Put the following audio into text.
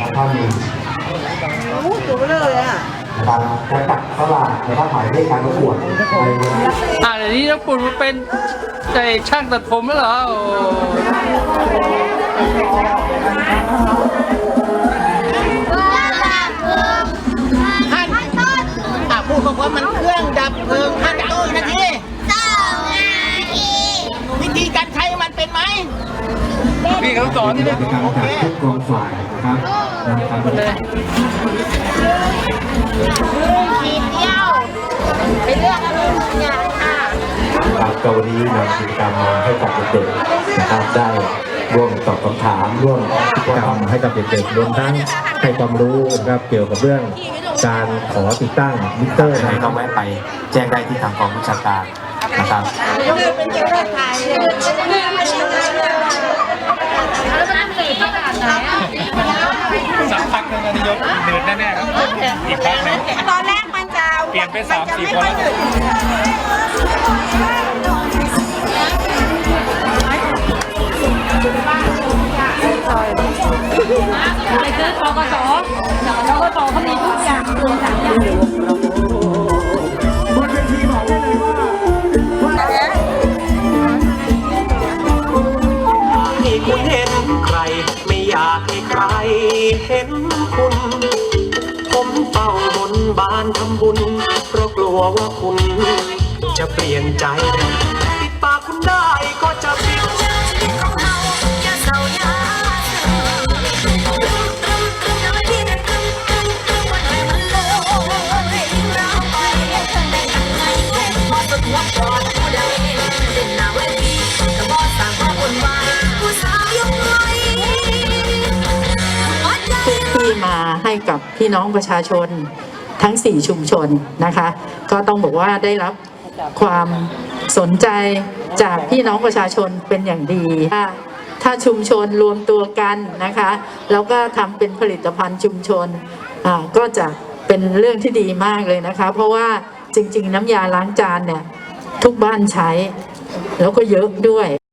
กับข้อหนึ่งโอ้ตัวเลยอะจะจัดตลาดนะครับหมายเลขการประกวดในนนี้อ่าเดี๋ยวนี้ญี่ปุ่นมันเป็นใจช่างตัดผมแล้วเหรอว่าเพลิงขั้นนอะพูดบอกว่ามันเครื่องดับเพลิง พี่เขาสอนที่นี่จกรรมจากทุกกองฝ่ายนะครับนะครับเลยขีดเดียวไปเลือกอะไรอย่างค่ะครับก็วันนี้นำกิจกรรมมาให้กับเด็กๆนะครับได้ร่วมตอบคำถามร่วมกิจกรรมให้กับเด็กๆรวมทั้งให้ความรู้นะครับเกี่ยวกับเรื่องการขอติดตั้งมิเตอร์ไหนะคก็รับแวะไปแจ้งได้ที่ทางกองวิชาการนะครับ เป็นเจ้าหน้าที่ สักพักหนึงนา ยกเดินแน่ๆครับอีกพักหนึงตอนแรกมันจะเปลี่ยนไปสามสี่คนแล้วไปซื้อทกสทกสเขามีทุกอย่างรวมสามอย่าง ใครเห็นคุณ ผมเฝ้าบนบานทำบุญ เพราะกลัวว่าคุณจะเปลี่ยนใจ กับพี่น้องประชาชนทั้ง 4 ชุมชนนะคะ ก็ต้องบอกว่าได้รับความสนใจจากพี่น้องประชาชนเป็นอย่างดีถ้าถ้าชุมชนรวมตัวกันนะคะ แล้วก็ทำเป็นผลิตภัณฑ์ชุมชนก็จะเป็นเรื่องที่ดีมากเลยนะคะ เพราะว่าจริง ๆ น้ำยาล้างจานเนี่ยทุกบ้านใช้ แล้วก็เยอะด้วย